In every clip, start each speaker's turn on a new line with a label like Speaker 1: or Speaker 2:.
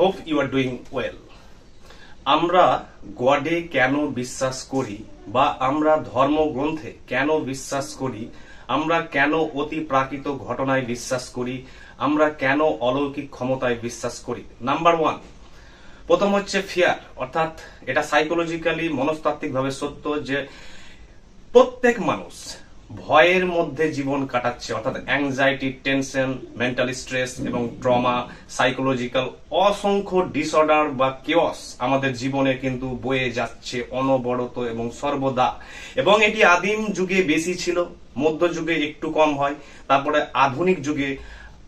Speaker 1: Hope you are doing well আমরা গডে কেন বিশ্বাস করি বা আমরা ধর্মগ্রন্থে কেন বিশ্বাস করি? আমরা কেন অতি প্রাকৃত ঘটনায় বিশ্বাস করি? আমরা কেন অলৌকিক ক্ষমতায় বিশ্বাস করি? নাম্বার ওয়ান প্রথম হচ্ছে ফিয়ার অর্থাৎ এটা সাইকোলজিক্যালি মনস্তাত্ত্বিকভাবে সত্য যে প্রত্যেক মানুষ ভয়ের মধ্যে জীবন কাটাচ্ছে, অর্থাৎ অ্যাংজাইটি টেনশন মেন্টাল স্ট্রেস এবং ট্রমা সাইকোলজিক্যাল অসংখ্য ডিসঅর্ডার বা কেওস আমাদের জীবনে কিন্তু বয়ে যাচ্ছে অনবরত এবং সর্বদা। এবং এটি আদিম যুগে বেশি ছিল মধ্যযুগে একটু কম হয়, তারপরে আধুনিক যুগে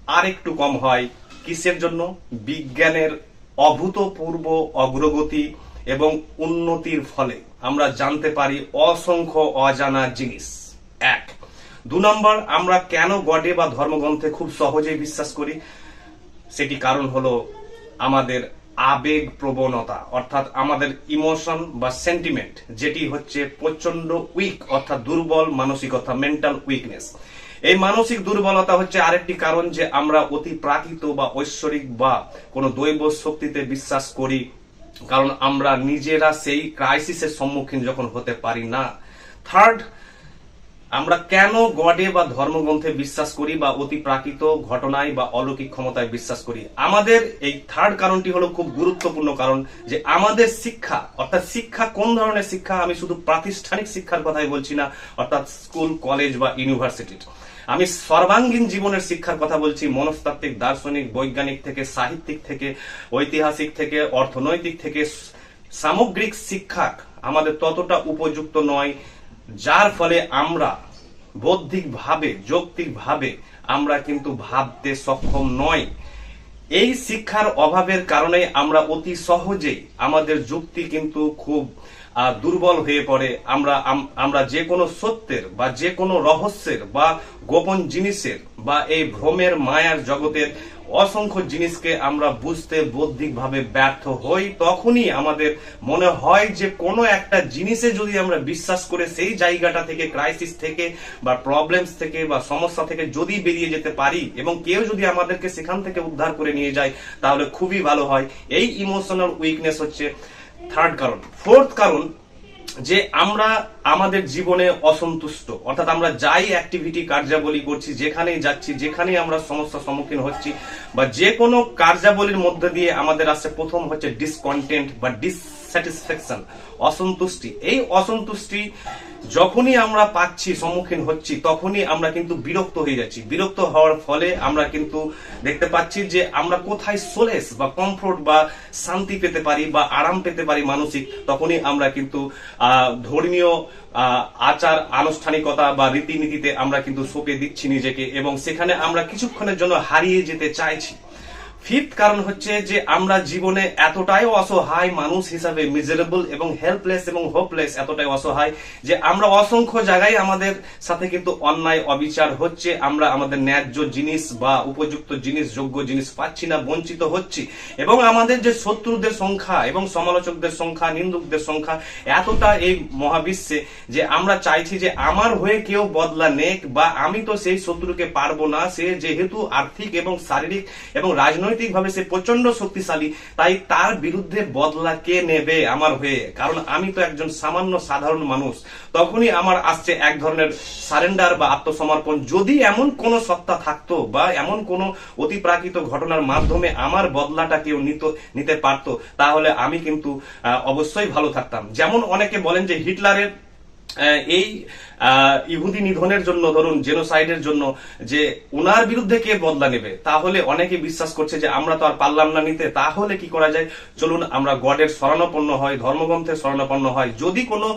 Speaker 1: আর একটু কম হয়। কিসের জন্য? বিজ্ঞানের অভূতপূর্ব অগ্রগতি এবং উন্নতির ফলে। আমরা জানতে পারি অসংখ্য অজানা জিনিস। দু নম্বর, আমরা কেন গডে বা ধর্মগ্রন্থে খুব সহজেই বিশ্বাস করি? সেটি কারণ হলো আমাদের আবেগ প্রবণতা, অর্থাৎ আমাদের ইমোশন বা সেন্টিমেন্ট যেটি হচ্ছে প্রচণ্ড উইক অর্থাৎ দুর্বল মানসিকতা মেন্টাল উইকনেস এই মানসিক দুর্বলতা হচ্ছে আরেকটি কারণ যে আমরা অতি প্রাকৃত বা ঐশ্বরিক বা কোনো দৈব শক্তিতে বিশ্বাস করি, কারণ আমরা নিজেরা সেই ক্রাইসিসের সম্মুখীন যখন হতে পারি না। থার্ড আমরা কেন গডে বা ধর্মগ্রন্থে বিশ্বাস করি বা অতি প্রাকৃত ঘটনায় বা অলৌকিক ক্ষমতায় বিশ্বাস করি? আমাদের এই থার্ড কারণটি হলো খুব গুরুত্বপূর্ণ কারণ যে আমাদের শিক্ষা, অর্থাৎ শিক্ষা কোন ধরনের শিক্ষা? আমি শুধু প্রাতিষ্ঠানিক শিক্ষার কথাই বলছি না, অর্থাৎ স্কুল, কলেজ বা ইউনিভার্সিটির। আমি সর্বাঙ্গীন জীবনের শিক্ষার কথা বলছি, মনস্তাত্ত্বিক, দার্শনিক, বৈজ্ঞানিক থেকে, সাহিত্যিক থেকে, ঐতিহাসিক থেকে, অর্থনৈতিক থেকে। সামগ্রিক শিক্ষা আমাদের ততটা উপযুক্ত নয় যার ফলে আমরা বৌদ্ধিকভাবে, যৌক্তিকভাবে আমরা কিন্তু ভাবতে সক্ষম নয় এই শিক্ষার অভাবের কারণে আমরা অতি সহজে আমাদের যুক্তি কিন্তু খুব দুর্বল হয়ে পড়ে, আমরা, আম- আমরা যে কোনো সত্যের বা যে কোনো রহস্যের বা গোপন জিনিসের বা এই ভ্রমের মায়ার জগতের অসংখ্য জিনিসকে আমরা বুঝতে বৌদ্ধিকভাবে ব্যর্থ হই। তখনই আমাদের মনে হয় যে কোনো একটা জিনিসে যদি আমরা বিশ্বাস করে সেই জায়গাটা থেকে ক্রাইসিস থেকে বা প্রবলেমস থেকে বা সমস্যা থেকে যদি বেরিয়ে যেতে পারি এবং কেউ যদি আমাদেরকে সেখান থেকে উদ্ধার করে নিয়ে যায়, তাহলে খুবই ভালো হয়। এই ইমোশনাল উইকনেস হচ্ছে থার্ড কারণ ফোর্থ কারণ যে আমরা আমাদের জীবনে অসন্তুষ্ট। অর্থাৎ আমরা যাই অ্যাক্টিভিটি কার্যাবলী করছি, যেখানেই যাচ্ছি, যেখানেই আমরা সমস্যার সম্মুখীন হচ্ছি, বা যে কোনো কার্যাবলীর মধ্যে দিয়ে আমাদের আসছে প্রথম হচ্ছে ডিসকন্টেন্ট বা ডিসস্যাটিসফ্যাকশন অসন্তুষ্টি। এই অসন্তুষ্টি যখনই আমরা পাচ্ছি, সম্মুখীন হচ্ছি, তখনই আমরা কিন্তু বিরক্ত হয়ে যাচ্ছি। বিরক্ত হওয়ার ফলে আমরা কিন্তু দেখতে পাচ্ছি যে আমরা কোথায় সোলেস বা কমফোর্ট বা শান্তি পেতে পারি বা আরাম পেতে পারি মানসিক, তখনই আমরা কিন্তু ধর্মীয় আচার, আনুষ্ঠানিকতা বা রীতিনীতিতে আমরা কিন্তু সঁপে দিচ্ছি নিজেকে এবং সেখানে আমরা কিছুক্ষণের জন্য হারিয়ে যেতে চাইছি। ফিফথ কারণ হচ্ছে যে আমরা জীবনে এতটাই অসহায় মানুষ হিসাবে মিজারেবল এবং হেল্পলেস এবং হোপলেস এতটাই অসহায় যে আমরা অসংখ্য জায়গায় আমাদের সাথে কিন্তু অন্যায়, অবিচার হচ্ছে, আমরা আমাদের ন্যায্য জিনিস বা উপযুক্ত জিনিস, যোগ্য জিনিস পাচ্ছি না, বঞ্চিত হচ্ছি। এবং আমাদের যে শত্রুদের সংখ্যা এবং সমালোচকদের সংখ্যা, নিন্দুকদের সংখ্যা এতটা এই মহাবিশ্বে যে আমরা চাইছি যে আমার হয়ে কেউ বদলা নেক বা আমি তো সেই শত্রুকে পারব না, সে যেহেতু আর্থিক এবং শারীরিক এবং রাজনৈতিকভাবে সে প্রচণ্ড শক্তিশালী, তাই তার বিরুদ্ধে বদলা কে নেবে আমার হয়ে? কারণ আমি তো একজন সামান্য সাধারণ মানুষ। তখনই আমার আসছে এক ধরনের সারেন্ডার বা আত্মসমর্পণ। যদি এমন কোন সত্তা থাকতো বা এমন কোন অতিপ্রাকৃত ঘটনার মাধ্যমে আমার বদলাটা কেউ নিত, নিতে পারতো, তাহলে আমি কিন্তু অবশ্যই ভালো থাকতাম। যেমন অনেকে বলেন যে হিটলারের এই ইহুদি নিধনের জন্য, ধরুন, জেনোসাইডের জন্য যে ওনার বিরুদ্ধে কে বদলা নেবে, তাহলে অনেকে বিশ্বাস করছে যে আমরা তো আর পারলাম না নিতে, তাহলে কি করা যায়? চলুন, আমরা গডের শরণাপন্ন হয় ধর্মগ্রন্থের শরণাপন্ন হয় যদি কোনো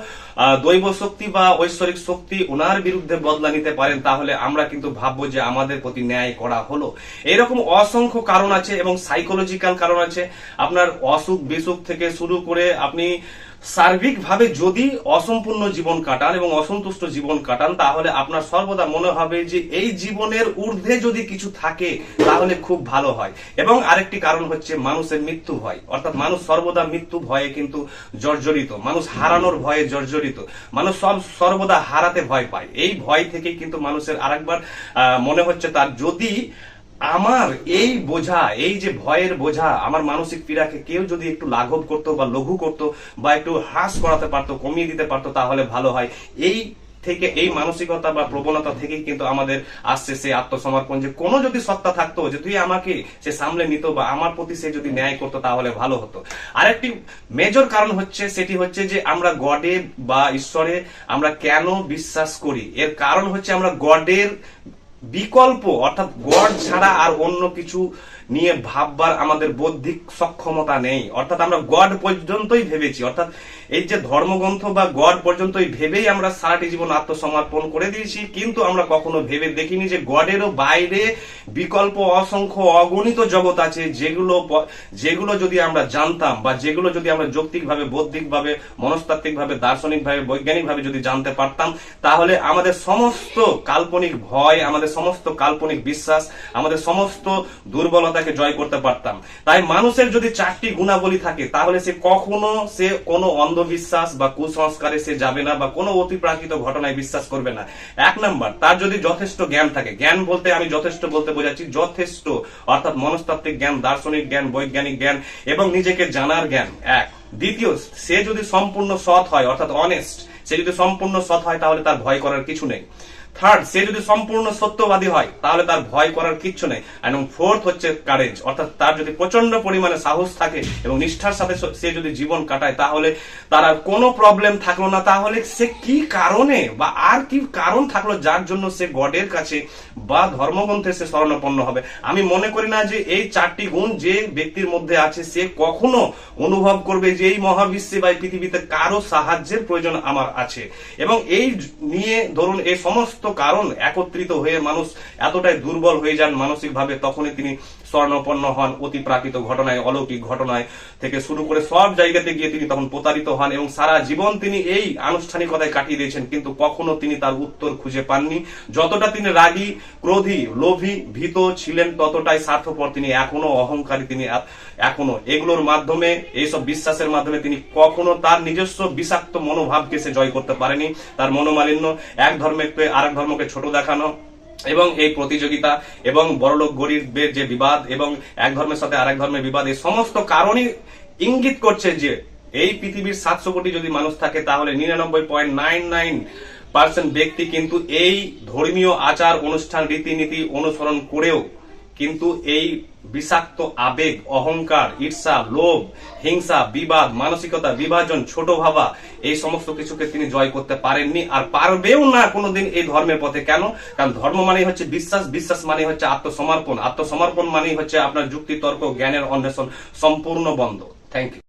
Speaker 1: দৈব শক্তি বা ঐশ্বরিক শক্তি ওনার বিরুদ্ধে বদলা নিতে পারেন, তাহলে আমরা কিন্তু ভাববো যে আমাদের প্রতি ন্যায় করা হলো। এরকম অসংখ্য কারণ আছে এবং সাইকোলজিক্যাল কারণ আছে। আপনার অসুখ বিসুখ থেকে শুরু করে আপনি সার্বিকভাবে যদি অসম্পূর্ণ জীবন কাটান এবং অসন্তুষ্ট জীবন কাটান, তাহলে আপনার সর্বদা মনে হবে যে এই জীবনের ঊর্ধ্বে যদি কিছু থাকে, তাহলে খুব ভালো হয়। এবং আরেকটি কারণ হচ্ছে মানুষের মৃত্যু ভয়। অর্থাৎ মানুষ সর্বদা মৃত্যু ভয়ে কিন্তু জর্জরিত। মানুষ হারানোর ভয়ে জর্জরিত। মানুষ সব সর্বদা হারাতে ভয় পায়। এই ভয় থেকে কিন্তু মানুষের আরেকবার মনে হচ্ছে তার যদি আমার এই বোঝা, এই যে ভয়ের বোঝা, আমার মানসিক পীড়াকে কেউ যদি একটু লাঘব করতো বা লঘু করতো বা একটু হ্রাস করাতে পারতো, কমিয়ে দিতে পারতো, তাহলে ভালো হয়। এই থেকে, এই মানসিকতা বা প্রবণতা থেকেই কিন্তু আমাদের আসছে সে আত্মসমর্পণ। যে কোনো যদি সত্তা থাকতো যে তুই আমাকে সে সামলে নিত বা আমার প্রতি সে যদি ন্যায় করতো, তাহলে ভালো হতো। আরেকটি মেজর কারণ হচ্ছে, সেটি হচ্ছে যে আমরা গডে বা ঈশ্বরে আমরা কেন বিশ্বাস করি? এর কারণ হচ্ছে আমরা গডের বিকল্প অর্থাৎ গড ছাড়া আর অন্য কিছু নিয়ে ভাববার আমাদের বৌদ্ধিক সক্ষমতা নেই। অর্থাৎ আমরা গড পর্যন্তই ভেবেছি। অর্থাৎ এই যে ধর্মগ্রন্থ বা গড পর্যন্তই ভেবেই আমরা সারাটি জীবন আত্মসমর্পণ করে দিয়েছি, কিন্তু আমরা কখনো ভেবে দেখিনি যে গডেরও বাইরে বিকল্প, অসংখ্য, অগণিত জগৎ আছে, যেগুলো যেগুলো যদি আমরা জানতাম বা যেগুলো যদি আমরা যৌক্তিকভাবে, বৌদ্ধিকভাবে, মনস্তাত্ত্বিকভাবে, দার্শনিকভাবে, বৈজ্ঞানিকভাবে যদি জানতে পারতাম, তাহলে আমাদের সমস্ত কাল্পনিক ভয়, আমাদের সমস্ত কাল্পনিক বিশ্বাস, আমাদের সমস্ত দুর্বলতাকে জয় করতে পারতাম। তাই মানুষের যদি চারটি গুণাবলী থাকে, তাহলে সে কখনো সে কোনো অন্ধবিশ্বাস বা কুসংস্কারে সে যাবে না বা কোনো অতিপ্রাকৃত ঘটনায় বিশ্বাস করবে না। এক নাম্বার, তার যদি যথেষ্ট জ্ঞান থাকে, জ্ঞান বলতে আমি যথেষ্ট বলতে বোঝাচ্ছি যথেষ্ট, অর্থাৎ মনস্তাত্ত্বিক জ্ঞান, দার্শনিক জ্ঞান, বৈজ্ঞানিক জ্ঞান এবং নিজেকে জানার জ্ঞান। এক। দ্বিতীয়, সে যদি সম্পূর্ণ সৎ হয়, অর্থাৎ অনেস্ট সে যদি সম্পূর্ণ সৎ হয়, তাহলে তার ভয় করার কিছু নেই। থার্ড সে যদি সম্পূর্ণ সত্যবাদী হয়, তাহলে তার ভয় করার কিচ্ছু নেই। এবং ফোর্থ হচ্ছে কারেজ অর্থাৎ তার যদি প্রচণ্ড পরিমাণে সাহস থাকে এবং নিষ্ঠার সাথে সে যদি জীবন কাটায়, তাহলে তার আর কোনো প্রবলেম থাকল না। তাহলে সে কি কারণে বা আর কি কারণ থাকল যার জন্য সে গডের কাছে বা ধর্মগ্রন্থে সে শরণাপন্ন হবে? আমি মনে করি না যে এই চারটি গুণ যে ব্যক্তির মধ্যে আছে, সে কখনো অনুভব করবে যে এই মহাবিশ্বে বা পৃথিবীতে কারও সাহায্যের প্রয়োজন আমার আছে। এবং এই নিয়ে ধরুন, এই সমস্ত কারণ একত্রিত হয়ে মানুষ এতটাই দুর্বল হয়ে যান মানসিকভাবে তখনই তিনি স্বর্ণপন্ন হন। অতি প্রাকৃত ঘটনায়, অলৌকিক ঘটনায় থেকে শুরু করে সব জায়গাতে গিয়ে তিনি তখন প্রতারিত হন এবং সারা জীবন তিনি এই আনুষ্ঠানিকতায় কাটিয়ে দিয়েছেন, কিন্তু কখনো তিনি তার উত্তর খুঁজে পাননি। যতটা তিনি রাগী, ক্রোধী, লোভী, ভীত ছিলেন, ততটাই স্বার্থপর তিনি এখনও, অহংকারী তিনি এখনও। এগুলোর মাধ্যমে, এইসব বিশ্বাসের মাধ্যমে তিনি কখনো তার নিজস্ব বিষাক্ত মনোভাবকে সে জয় করতে পারেনি। তার মনোমালিন্য, এক ধর্মকে আরেক ধর্মকে ছোট দেখানো এবং এই প্রতিযোগিতা এবং বড়লোক গরিবের যে বিবাদ এবং এক ধর্মের সাথে আরেক ধর্মের বিবাদ, এই সমস্ত কারণই ইঙ্গিত করছে যে এই পৃথিবীর সাতশো কোটি যদি মানুষ থাকে, তাহলে নিরানব্বই পয়েন্ট নাইন নাইন পার্সেন্ট ব্যক্তি কিন্তু এই ধর্মীয় আচার, অনুষ্ঠান, রীতিনীতি অনুসরণ করেও কিন্তু এই বিষাক্ত আবেগ, অহংকার, ঈর্ষা, লোভ, হিংসা, বিবাদ, মানসিকতা, বিভাজন, ছোট ভাবা, এই সমস্ত কিছুকে তিনি জয় করতে পারেননি আর পারবেও না কোনোদিন এই ধর্মের পথে। কেন? কারণ ধর্ম মানেই হচ্ছে বিশ্বাস বিশ্বাস মানে হচ্ছে আত্মসমর্পণ। আত্মসমর্পণ মানেই হচ্ছে আপনার যুক্তি, তর্ক, জ্ঞানের অন্বেষণ সম্পূর্ণ বন্ধ। Thank you